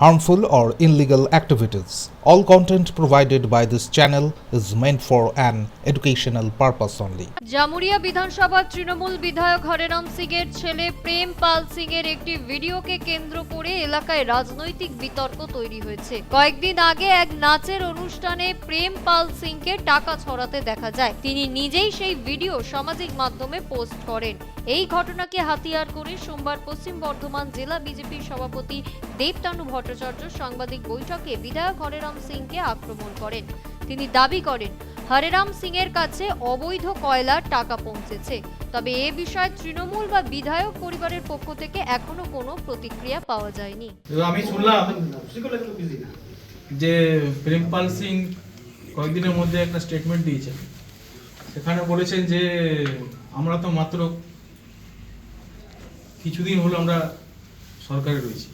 harmful, or illegal activities. All content provided by this channel is meant for an educational purpose only. Jamuria বিধানসভার তৃণমূল বিধায়ক হরেরাম সিং এর ছেলে প্রেম পাল সিং এর একটি ভিডিওকে কেন্দ্র করে এলাকায় রাজনৈতিক বিতর্ক তৈরি হয়েছে কয়েকদিন আগে এক নাচের অনুষ্ঠানে প্রেম পাল সিংকে টাকা ছড়াতে দেখা যায় তিনি নিজেই সেই ভিডিও সামাজিক মাধ্যমে পোস্ট করেন এই ঘটনাকে হাতিয়ার করে সোমবার পশ্চিম বর্ধমান জেলা বিজেপির সভাপতি দেবতানু ভট্টাচার্য সাংবাদিক বৈঠকে বিধায়ক হরেরাম সিংকে আক্রমণ করেন। তিনি দাবি করেন হরেরাম সিং এর কাছে অবৈধ কয়লার টাকা পৌঁছেছে। তবে এ বিষয়ে তৃণমূল বা বিধায়ক পরিবারের পক্ষ থেকে এখনও কোনো প্রতিক্রিয়া পাওয়া যায়নি। আমি শুনলাম যে প্রেমপাল সিং কয়েকদিনের মধ্যে একটা স্টেটমেন্ট দিয়েছেন। সেখানে বলেছেন যে আমরা তো মাত্র কিছুদিন হলো আমরা সরকারে রয়েছি।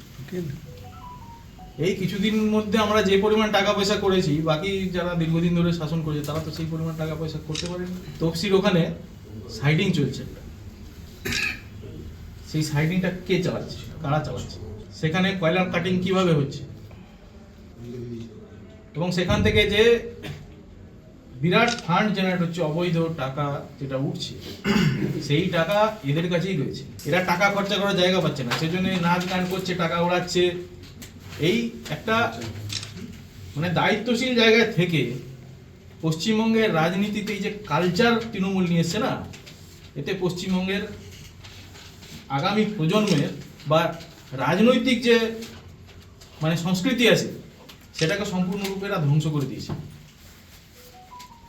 এই কিছুদিন মধ্যে আমরা যে পরিমাণ টাকা পয়সা করেছি, বাকি যারা দীর্ঘদিন ধরে শাসন করেছে, তারা তো সেই পরিমাণ টাকা পয়সা করতে পারেনি। তফসির ওখানে সাইডিং চলছে। সেই সাইডিংটা কে চালাচ্ছে? কারা চালাচ্ছে? সেখানে কয়লার কাটিং কীভাবে হচ্ছে? এবং সেখান থেকে যে বিরাট ফান্ড জেনারেট হচ্ছে, অবৈধ টাকা যেটা উঠছে, সেই টাকা এদের কাছেই রয়েছে। এরা টাকা খরচা করার জায়গা পাচ্ছে না। সেজন্য নাচ গান করছে, টাকা ওড়াচ্ছে এই একটা মানে দায়িত্বশীল জায়গায় থেকে পশ্চিমবঙ্গের রাজনীতিতে এই যে কালচার তৃণমূল নিয়ে না, এতে পশ্চিমবঙ্গের আগামী প্রজন্মের বা রাজনৈতিক যে মানে সংস্কৃতি আছে, সেটাকে সম্পূর্ণরূপে এরা ধ্বংস করে দিয়েছে।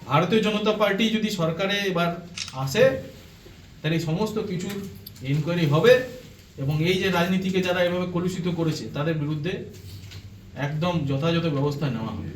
ভারতীয় জনতা পার্টি যদি সরকারে এবার আসে, তাহলে সমস্ত কিছুর ইনকোয়ারি হবে। এবং এই যে রাজনীতিকে যারা এভাবে কলুষিত করেছে, তাদের বিরুদ্ধে একদম যথাযথ ব্যবস্থা নেওয়া হবে।